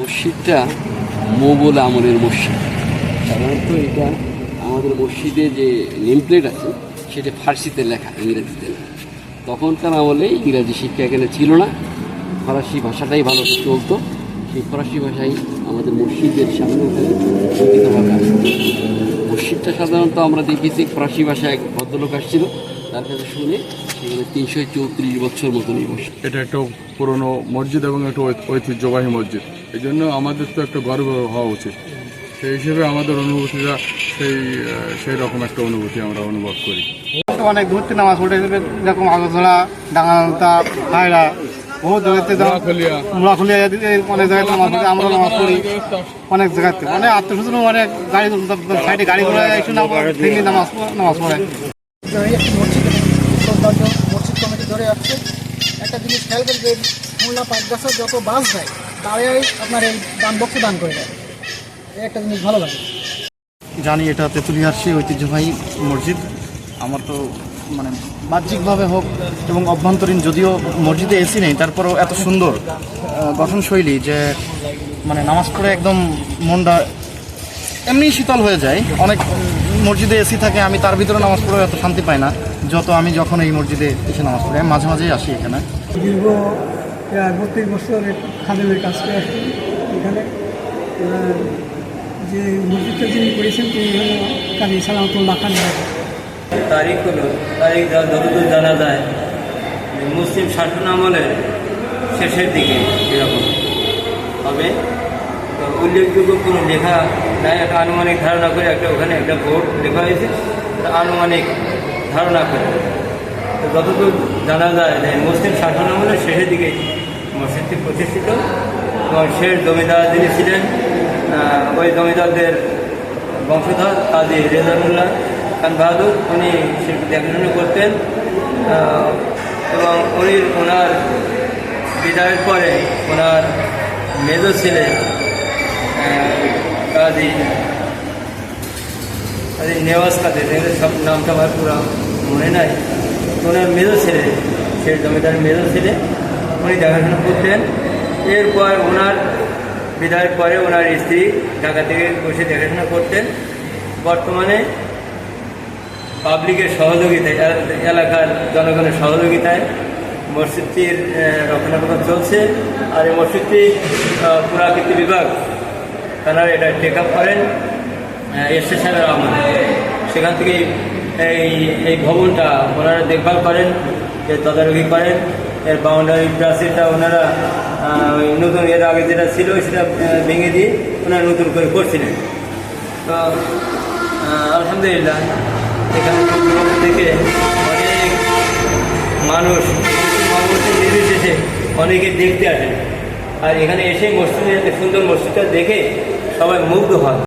মসজিদটা মোগল আমলের মসজিদ। সাধারণত এটা আমাদের মসজিদে যে নেম প্লেট আছে, সেটা ফার্সিতে লেখা, ইংরেজিতে না। তখনকার আমলে ইংরাজি শিক্ষা এখানে ছিল না। ফরাসি ভাষাটাই ভালো চলতো। সেই ফরাসি ভাষাই আমাদের মসজিদের সামনে মসজিদটা সাধারণত আমরা দেখেছি, ফরাসি ভাষায় এক ভদ্রলোক আসছিল, তার কাছে শুনে সেখানে তিনশো চৌত্রিশ বছর মতন এই এটা একটা পুরনো মসজিদ এবং একটা ঐতিহ্যবাহী মসজিদ। এই জন্য আমাদের তো একটা গর্ব হওয়া উচিত। সেই হিসেবে আমাদের অনুভূতিটা সেই সেই রকম একটা অনুভূতি আমরা অনুভব করি। অনেক দূর থেকে নামাজ পড়ে যেরকম আগরতলা ডাঙ্গালতা হায়রা বহু জায়গাতে। মুড়াখুলিয়া অনেক জায়গায় নামাজ পড়ে আমরা নামাজ পড়ি। অনেক জায়গাতে। অনেক আত্মীয় অনেক গাড়ি সাইডে গাড়ি ঘোড়া এসে নামাজ নামাজ নামাজ পড়ে। মসজিদ কমিটি ধরে যাচ্ছে একটা জিনিস খেয়াল করবেন খুলনা পাটগাছা যত বাস দেয় তারাই আপনার এই দান বক্স দান করে দেয়। এই একটা জিনিস ভালো লাগে। জানি এটা তেঁতুলিয়ার সেই ঐতিহ্যবাহী মসজিদ। আমার তো মানে বাহ্যিকভাবে হোক এবং অভ্যন্তরীণ যদিও মসজিদে এসি নেই তারপরেও এত সুন্দর গঠনশৈলী যে মানে নামাজ পড়ে একদম মনটা এমনি শীতল হয়ে যায়। অনেক মসজিদে এসি থাকে আমি তার ভিতরে নামাজ পড়ে এত শান্তি পাই না যত আমি যখন এই মসজিদে এসে নামাজ পড়ি আমি মাঝে মাঝেই আসি এখানে। দীর্ঘ বত্রিশ বছর খাদেমের কাজ করে আসছি এখানে। যে মসজিদটা যিনি করেছেন, তিনি হল কাজী সালামতুল্লাহ খান তারিখ হলো, তারিখ যা- যতদূর জানা যায় মুসলিম শাসন আমলের শেষের দিকে এরকম। হবে উল্লেখযোগ্য কোনো লেখা নাই, একটা আনুমানিক ধারণা করে একটা ওখানে একটা বোর্ড লেখা হয়েছে। আনুমানিক ধারণা করে। তো যতদূর জানা যায় যে মুসলিম শাসন আমলের শেষের দিকে মসজিদটি প্রতিষ্ঠিত এবং শেষ জমিদার যিনি ছিলেন ওই জমিদারদের বংশধর কাজী রেজানুল্লাহ খান বাহাদুর উনি শিল্প দেখাশোনা করতেন এবং উনি ওনার বিদায়ের পরে ওনার মেজ ছেলে আহ, কাজী কাজী নেওয়াজ কাদের সব নামটা আমার পুরো মনে নাই। ওনার মেজ ছেলে সেই জমিদার মেজ ছেলে উনি দেখাশোনা করতেন। এরপর ওনার বিদায়ের পরে ওনার স্ত্রী ঢাকা থেকে বসে দেখাশোনা করতেন। বর্তমানে পাবলিকের সহযোগিতায় এলাকার জনগণের সহযোগিতায় মসজিদটির রক্ষণাবেক্ষণ চলছে। আর এই মসজিদটি আহ, পুরাকীর্তি বিভাগ তারা এটা টেক আপ করেন এসে সাহেবের আমলে সেখান থেকে এই এই ভবনটা ওনারা দেখভাল করেন এর তদারকি করেন। এর বাউন্ডারি প্রাচীরটা ওনারা ওই নতুন এর আগে যেটা ছিল, সেটা ভেঙে দিয়ে ওনারা নতুন করে করছিলেন। তো আলহামদুলিল্লাহ, এখানে থেকে অনেক মানুষ মসজিদ নির্বিশেষে অনেকে দেখতে আসেন। আর এখানে এসে মসজিদের, সুন্দর মসজিদটা দেখে সবাই মুগ্ধ হয়